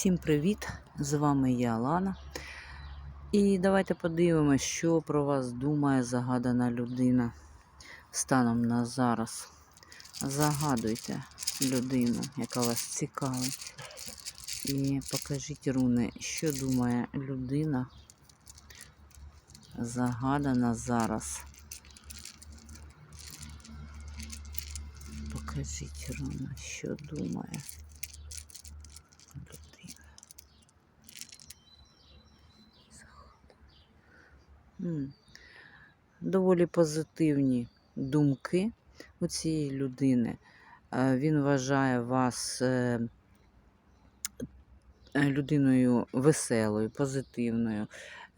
Всім привіт! З вами я Лана. І давайте подивимося, що про вас думає загадана людина станом на зараз. Загадуйте людину, яка вас цікавить. І покажіть руни, що думає людина загадана зараз. Покажіть руни, що думає. Доволі позитивні думки у цієї людини. Він вважає вас е, е, людиною веселою, позитивною.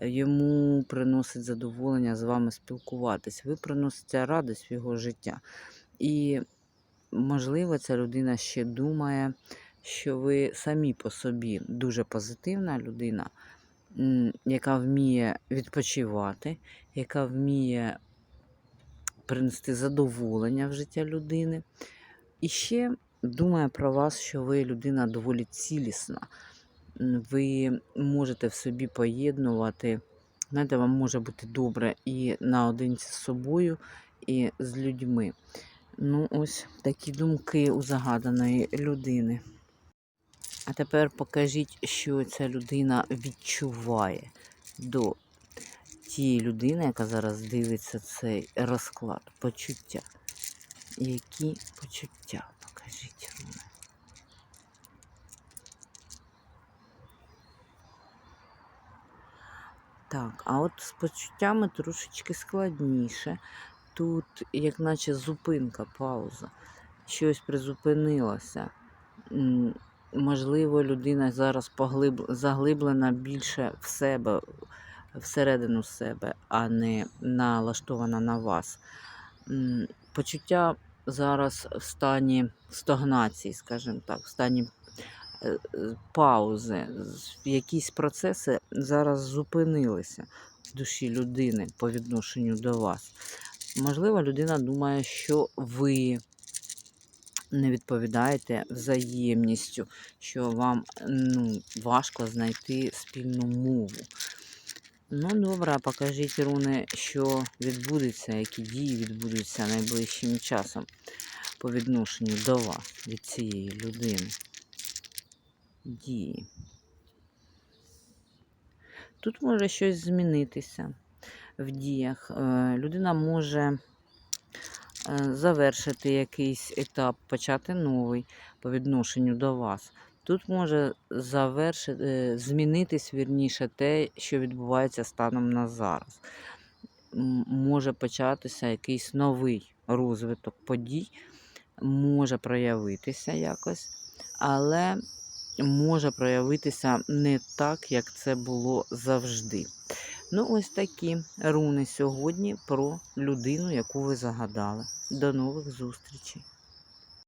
Йому приносить задоволення з вами спілкуватись. Ви приносите радість в його життя. І, можливо, ця людина ще думає, що ви самі по собі дуже позитивна людина, яка вміє відпочивати, яка вміє принести задоволення в життя людини. І ще думає про вас, що ви людина доволі цілісна. Ви можете в собі поєднувати. Знаєте, вам може бути добре і наодинці з собою, і з людьми. Ну, ось такі думки у загаданої людини. А тепер покажіть, що ця людина відчуває до тієї людини, яка зараз дивиться цей розклад. Почуття. Які почуття? Покажіть руни. Так, а от з почуттями трошечки складніше. Тут, як наче зупинка, пауза. Щось призупинилося. Можливо, людина зараз поглиб... заглиблена більше в себе, всередину себе, а не налаштована на вас. Почуття зараз в стані стагнації, скажімо так, в стані е, паузи. Якісь процеси зараз зупинилися в душі людини по відношенню до вас. Можливо, людина думає, що ви не відповідаєте взаємністю, що вам ну, важко знайти спільну мову. Ну, добре, покажіть, руни, що відбудеться, які дії відбудуться найближчим часом по відношенню до вас від цієї людини. Дії. Тут може щось змінитися в діях. Е, Людина може завершити якийсь етап, почати новий по відношенню до вас. Тут може завершити, е, змінитись вірніше те, що відбувається станом на зараз. Може початися якийсь новий розвиток подій, може проявитися якось, але може проявитися не так, як це було завжди. Ну, ось такі руни сьогодні про людину, яку ви загадали. До нових зустрічей!